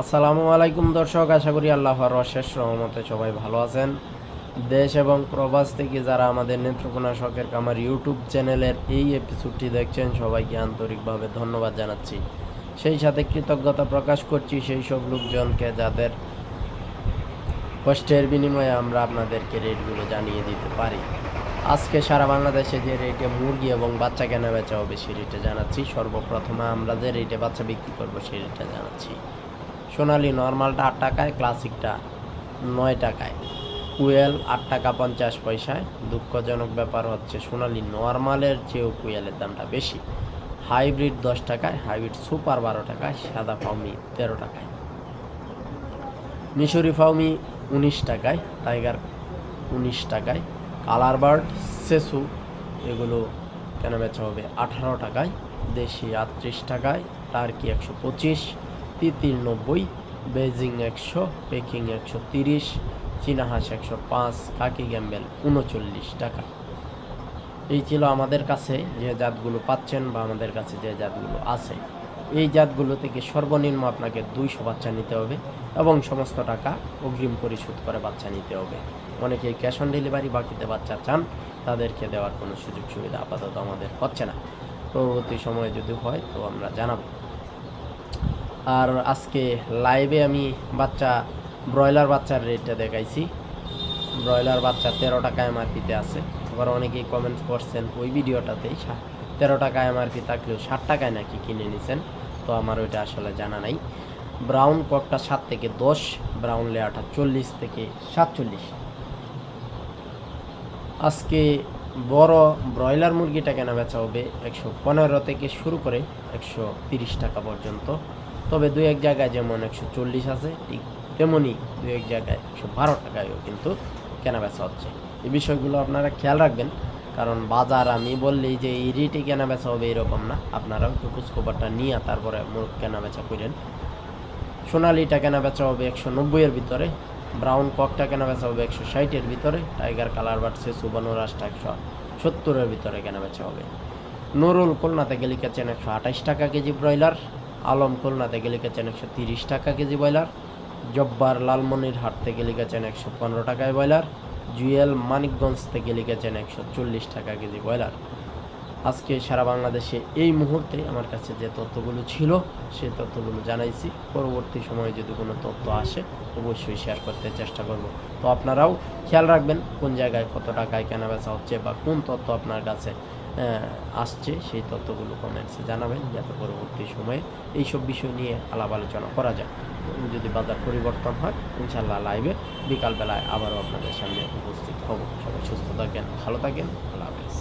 আসসালামু আলাইকুম দর্শক, আশা করি আল্লাহর অশেষ রহমতে সবাই ভালো আছেন। দেশ এবং প্রবাস থেকে যারা আমাদের নেত্রকোনা শখের কামার ইউটিউব চ্যানেলের এই এপিসোডটি দেখছেন, সবাইকে আন্তরিকভাবে ধন্যবাদ জানাচ্ছি। সেই সাথে কৃতজ্ঞতা প্রকাশ করছি সেই সব লোকজনকে যাদের কষ্টের বিনিময়ে আমরা আপনাদেরকে রেটগুলো জানিয়ে দিতে পারি। আজকে সারা বাংলাদেশে যে রেটে মুরগি এবং বাচ্চা কেনা বেচা হবে, সেই রেটে জানাচ্ছি। সর্বপ্রথমে আমরা যে রেটে বাচ্চা বিক্রি করব, সেই রেটে জানাচ্ছি। সোনালি নর্মালটা আট টাকায় ক্লাসিকটা নয় টাকায়। কুয়েল আট টাকা পঞ্চাশ পয়সায়। দুঃখজনক ব্যাপার হচ্ছে সোনালি নর্মালের চেয়েও কুয়েলের দামটা বেশি। হাইব্রিড দশ টাকায় হাইব্রিড সুপার বারো টাকায়, সাদা ফাউমি তেরো টাকায়। মিশরি ফাউমি উনিশ টাকায় টাইগার উনিশ টাকায় কালার বার্ড সেসু এগুলো কেনা বেচা হবে আঠারো টাকায়, দেশি আটত্রিশ টাকায় টার্কি একশো পঁচিশ তিতির নব্বই বেজিং একশো, পেকিং একশো তিরিশ, চীনাহাঁস একশো পাঁচ, কাকি গ্যাম্বেল উনচল্লিশ টাকা। এই ছিল আমাদের কাছে যে জাতগুলো পাচ্ছেন বা আমাদের কাছে যে জাতগুলো আছে। এই জাতগুলো থেকে সর্বনিম্ন আপনাকে দুইশো বাচ্চা নিতে হবে এবং সমস্ত টাকা অগ্রিম পরিশোধ করে বাচ্চা নিতে হবে। অনেকেই ক্যাশ অন ডেলিভারি, বাকিতে বাচ্চা চান, তাদেরকে দেওয়ার কোনো সুযোগ সুবিধা আপাতত আমাদের হচ্ছে না। পরবর্তী সময়ে যদি হয় তো আমরা জানাব। আর আজকে লাইভে আমি বাচ্চা ব্রয়লার বাচ্চার রেটটা দেখাইছি। ব্রয়লার বাচ্চা তেরো টাকা এমআরপিতে আছে। আবার অনেকেই কমেন্ট করছেন ওই ভিডিওটাতেই তেরো টাকা এমআরপি থাকলেও ষাট টাকায় নাকি কিনে নিছেন? তো আমার ওইটা আসলে জানা নাই। ব্রাউন ককটা সাত থেকে দশ ব্রাউন লেয়ারটা চল্লিশ থেকে সাতচল্লিশ। আজকে বড় ব্রয়লার মুরগিটা কেনা বেচা হবে একশো পনেরো থেকে শুরু করে একশো তিরিশ টাকা পর্যন্ত। তবে দু এক জায়গায় যেমন একশো চল্লিশ আছে, ঠিক তেমনই দু এক জায়গায় একশো বারো টাকায়ও কিন্তু কেনা বেচা হচ্ছে। এই বিষয়গুলো আপনারা খেয়াল রাখবেন, কারণ বাজার আমি বললেই যে এই রেটে কেনা বেচা হবে এরকম না। আপনারাও একটু খোঁজখবরটা নিয়ে তারপরে মুরগ কেনা বেচা করেন। সোনালিটা কেনা বেচা হবে একশো নব্বইয়ের ভিতরে, ব্রাউন ককটা কেনা বেচা হবে একশো ষাটের ভিতরে, টাইগার কালার বাড়ছে সুবানুরাসটা একশো সত্তরের ভিতরে কেনা বেচা হবে। নুরুল গেলে কেছেন একশো আঠাশ টাকা কেজি ব্রয়লার। আলম খুলনা থেকে কেছেন একশো তিরিশ টাকা কেজি ব্রয়লার, জব্বার লালমনির হাট থেকে লিখেছেন একশো পনেরো টাকায় ব্রয়লার, জুয়েল মানিকগঞ্জ থেকে লিখেছেন একশো চল্লিশ টাকা কেজি ব্রয়লার। আজকে সারা বাংলাদেশে এই মুহূর্তে আমার কাছে যে তথ্যগুলো ছিল সেই তথ্যগুলো জানাইছি। পরবর্তী সময়ে যদি কোনো তথ্য আসে, অবশ্যই শেয়ার করতে চেষ্টা করব। তো আপনারাও খেয়াল রাখবেন কোন জায়গায় কত টাকায় কেনা বেচা হচ্ছে বা কোন তথ্য আপনার কাছে আসছে, সেই তথ্যগুলো কমেন্টসে জানাবেন, যাতে পরবর্তী সময়ে এইসব বিষয় নিয়ে আলাপ আলোচনা করা যায়। যদি বাজার পরিবর্তন হয় ইনশাল্লাহ লাইভে বিকালবেলায় আবারও আপনাদের সামনে উপস্থিত হব। সবাই সুস্থ থাকেন, ভালো থাকেন, আল্লাহ হাফেজ।